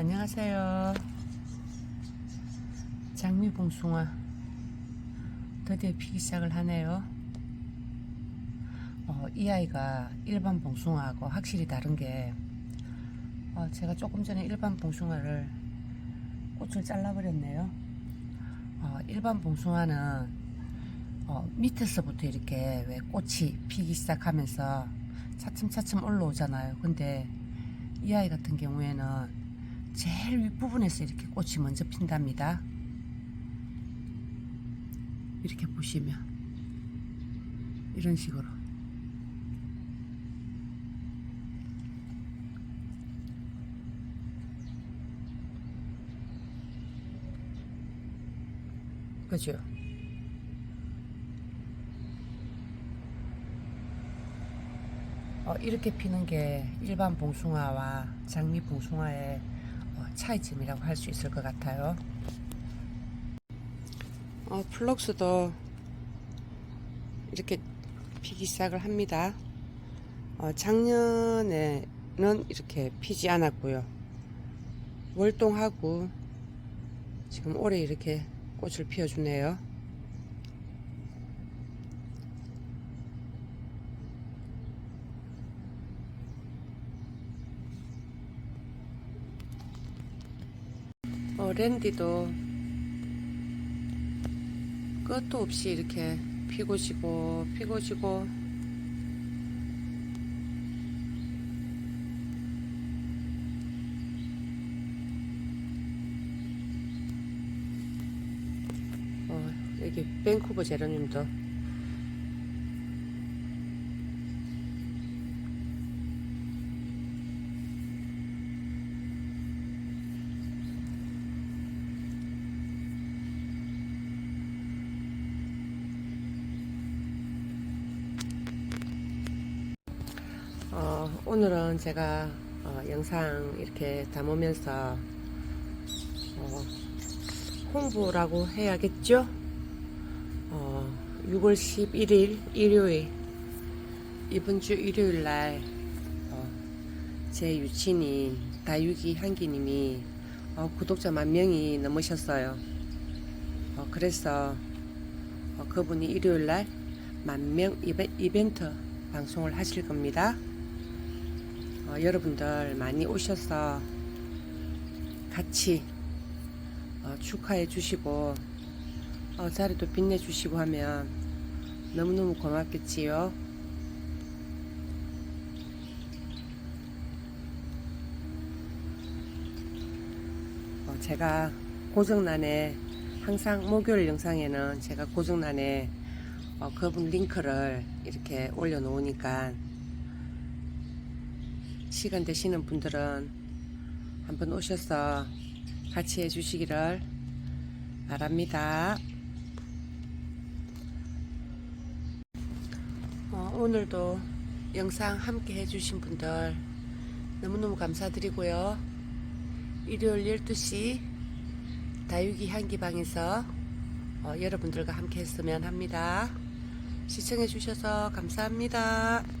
안녕하세요. 장미 봉숭아 드디어 피기 시작을 하네요. 어, 이 아이가 일반 봉숭아하고 확실히 다른 게 어, 제가 조금 전에 일반 봉숭아를 꽃을 잘라버렸네요. 어, 일반 봉숭아는 어, 밑에서부터 이렇게 왜 꽃이 피기 시작하면서 차츰차츰 올라오잖아요. 근데 이 아이 같은 경우에는 제일 윗부분에서 이렇게 꽃이 먼저 핀답니다. 이렇게 보시면 이런 식으로 그죠? 어, 이렇게 피는 게 일반 봉숭아와 장미 봉숭아의 어, 차이점이라고 할 수 있을 것 같아요. 어, 플럭스도 이렇게 피기 시작을 합니다. 어, 작년에는 이렇게 피지 않았고요. 월동하고 지금 올해 이렇게 꽃을 피워주네요. 어, 랜디도 끝도 없이 이렇게 피고 지고 피고 지고. 어, 여기 밴쿠버 제로님도 오늘은 제가 어, 영상 이렇게 담으면서 어, 홍보라고 해야겠죠? 어, 6월 11일 일요일 이번 주 일요일 날 어, 제 유친인 다육이 향기님이 어, 구독자 만 명이 넘으셨어요. 어, 그래서 어, 그분이 일요일 날 만명 이벤트 방송을 하실 겁니다. 어, 여러분들 많이 오셔서 같이 어, 축하해 주시고 어, 자리도 빛내 주시고 하면 너무너무 고맙겠지요. 어, 제가 고정란에 항상 목요일 영상에는 제가 고정란에 어, 그분 링크를 이렇게 올려놓으니까 시간 되시는 분들은 한번 오셔서 같이 해주시기를 바랍니다. 어, 오늘도 영상 함께 해주신 분들 너무너무 감사드리고요. 일요일 12시 다육이 향기방에서 어, 여러분들과 함께 했으면 합니다. 시청해주셔서 감사합니다.